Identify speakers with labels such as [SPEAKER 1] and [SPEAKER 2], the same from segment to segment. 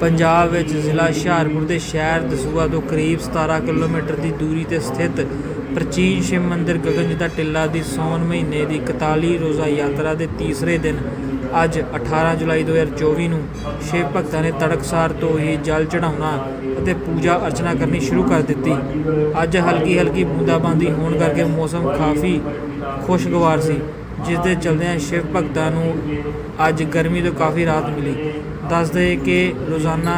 [SPEAKER 1] ਪੰਜਾਬ ਵਿੱਚ ਜ਼ਿਲ੍ਹਾ ਹੁਸ਼ਿਆਰਪੁਰ ਦੇ ਸ਼ਹਿਰ ਦਸੂਆ ਤੋਂ ਕਰੀਬ 17 ਕਿਲੋਮੀਟਰ ਦੀ ਦੂਰੀ ਤੇ ਸਥਿਤ ਪ੍ਰਾਚੀਨ ਸ਼ਿਵ ਮੰਦਿਰ ਗਗਨਜਦਾ ਟਿੱਲਾ ਦੀ ਸੌਣ ਮਹੀਨੇ ਦੀ 41 ਰੋਜ਼ਾ ਯਾਤਰਾ ਦੇ ਤੀਸਰੇ ਦਿਨ ਅੱਜ 18 ਜੁਲਾਈ 2024 ਨੂੰ ਸ਼ਿਵ ਭਗਤਾਂ ਨੇ ਤੜਕਸਾਰ ਤੋਂ ਹੀ ਜਲ ਚੜਾਉਣਾ ਅਤੇ ਪੂਜਾ ਅਰਚਨਾ ਕਰਨੀ ਸ਼ੁਰੂ ਕਰ ਦਿੱਤੀ। ਅੱਜ ਹਲਕੀ ਹਲਕੀ ਬੂੰਦਾਬਾਂਦੀ ਹੋਣ ਕਰਕੇ ਮੌਸਮ ਕਾਫੀ ਖੁਸ਼ਗਵਾਰ ਸੀ, ਜਿਸ ਦੇ ਚਲਦਿਆਂ ਸ਼ਿਵ ਭਗਤਾਂ ਨੂੰ ਅੱਜ ਗਰਮੀ ਤੋਂ ਕਾਫੀ ਰਾਹਤ ਮਿਲੀ। ਦੱਸਦੇ ਕਿ ਰੋਜ਼ਾਨਾ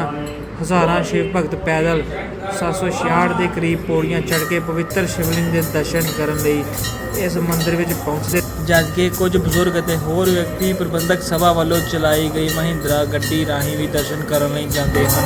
[SPEAKER 1] ਹਜ਼ਾਰਾਂ ਸ਼ਿਵ ਭਗਤ ਪੈਦਲ 766 ਦੇ ਕਰੀਬ ਪੌੜੀਆਂ ਚੜ੍ਹ ਕੇ ਪਵਿੱਤਰ ਸ਼ਿਵਲਿੰਗ ਦੇ ਦਰਸ਼ਨ ਕਰਨ ਲਈ ਇਸ ਮੰਦਿਰ ਵਿੱਚ ਪਹੁੰਚਦੇ ਜਦਕਿ ਕੁਝ ਬਜ਼ੁਰਗ ਅਤੇ ਹੋਰ ਵਿਅਕਤੀ ਪ੍ਰਬੰਧਕ ਸਭਾ ਵੱਲੋਂ ਚਲਾਈ ਗਈ ਮਹਿੰਦਰਾ ਗੱਡੀ ਰਾਹੀਂ ਵੀ ਦਰਸ਼ਨ ਕਰਨ ਲਈ ਜਾਂਦੇ ਹਨ।